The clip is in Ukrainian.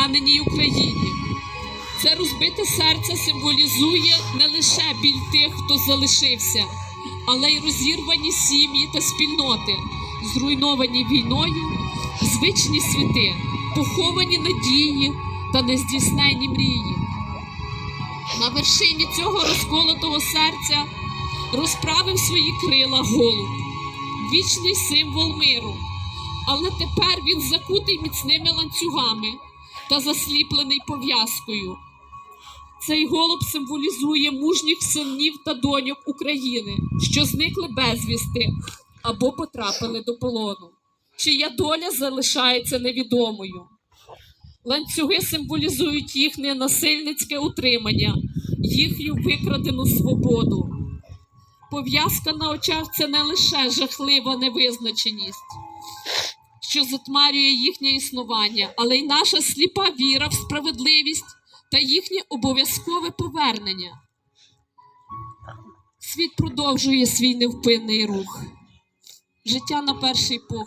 пораненій Україні. Це розбите серце символізує не лише біль тих, хто залишився, але й розірвані сім'ї та спільноти, зруйновані війною, звичні світи, поховані надії та нездійсненні мрії. На вершині цього розколотого серця розправив свої крила голуб, вічний символ миру. Але тепер він закутий міцними ланцюгами та засліплений пов'язкою. Цей голуб символізує мужніх синів та доньок України, що зникли безвісти або потрапили до полону, чия доля залишається невідомою. Ланцюги символізують їхнє насильницьке утримання, їхню викрадену свободу. Пов'язка на очах це не лише жахлива невизначеність, що затмарює їхнє існування, але й наша сліпа віра в справедливість та їхнє обов'язкове повернення. Світ продовжує свій невпинний рух. Життя на перший погляд.